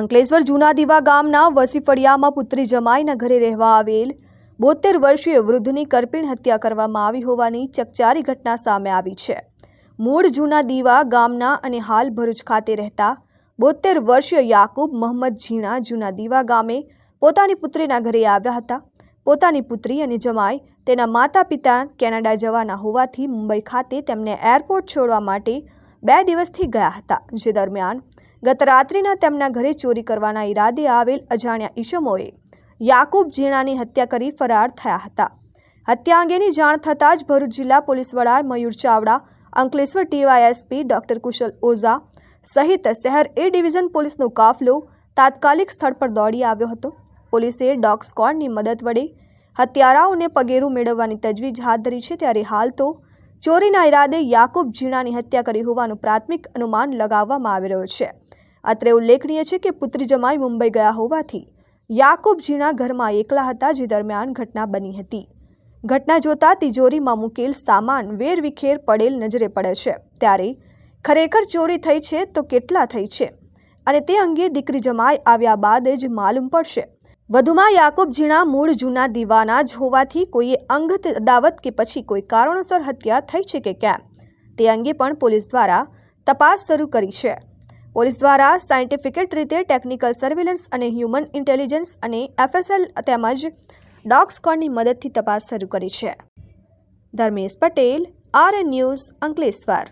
અંકલેશ્વર જૂના દીવા ગામના વસીફળિયામાં પુત્રી જમાઈના ઘરે રહેવા આવેલ બોતેર વર્ષીય વૃદ્ધની કરપીણ હત્યા કરવામાં આવી હોવાની ચકચારી ઘટના સામે આવી છે. મૂળ જૂના દીવા ગામના અને હાલ ભરૂચ ખાતે રહેતા બોતેર વર્ષીય યાકુબ મોહમ્મદ ઝીણા જૂના દીવા ગામે પોતાની પુત્રીના ઘરે આવ્યા હતા. પોતાની પુત્રી અને જમાઈ તેના માતા પિતા કેનેડા જવાના હોવાથી મુંબઈ ખાતે તેમને એરપોર્ટ છોડવા માટે બે દિવસથી ગયા હતા, જે દરમિયાન ગત રાત્રિના તેમના ઘરે ચોરી કરવાના ઈરાદે આવેલ અજાણ્યા ઈસમોએ યાકુબ ઝીણાની હત્યા કરી ફરાર થયા હતા. હત્યા અંગેની જાણ થતાં જ ભરૂચ જિલ્લા પોલીસ વડા મયુર ચાવડા, અંકલેશ્વર ટીવાયએસપી ડોક્ટર કુશલ ઓઝા સહિત શહેર એ ડિવિઝન પોલીસનો કાફલો તાત્કાલિક સ્થળ પર દોડી આવ્યો હતો. પોલીસે ડોગ સ્કોડની મદદ વડે હત્યારાઓને પગેરું મેળવવાની તજવીજ હાથ ધરી છે ત્યારે હાલ તો ચોરીના ઈરાદે યાકુબ ઝીણાની હત્યા કરી હોવાનું પ્રાથમિક અનુમાન લગાવવામાં આવી રહ્યું છે. અત્રે ઉલ્લેખનીય છે કે પુત્રી જમાઈ મુંબઈ ગયા હોવાથી યાકુબ ઝીણા ઘરમાં એકલા હતા જે દરમિયાન ઘટના બની હતી. ઘટના જોતાં તિજોરીમાં મૂકેલ સામાન વેરવિખેર પડેલ નજરે પડે છે. ત્યારે ખરેખર ચોરી થઈ છે તો કેટલા થઈ છે? અને તે અંગે દીકરી જમાઈ આવ્યા બાદ જ માલુમ પડશે. વધુમાં યાકુબ ઝીણા મૂળ જૂના દીવાના જ હોવાથી કોઈએ અંગત અદાવત કે પછી કોઈ કારણોસર હત્યા થઈ છે કે કેમ? તે અંગે પણ પોલીસ દ્વારા તપાસ શરૂ કરી છે. પોલીસ દ્વારા સાયન્ટિફિકેટ રીતે ટેકનિકલ સર્વેલન્સ અને હ્યુમન ઇન્ટેલિજન્સ અને એફએસએલ તેમજ ડોગ સ્કોડની મદદથી તપાસ શરૂ કરી છે. Dharmesh Patel R news Ankleshwar.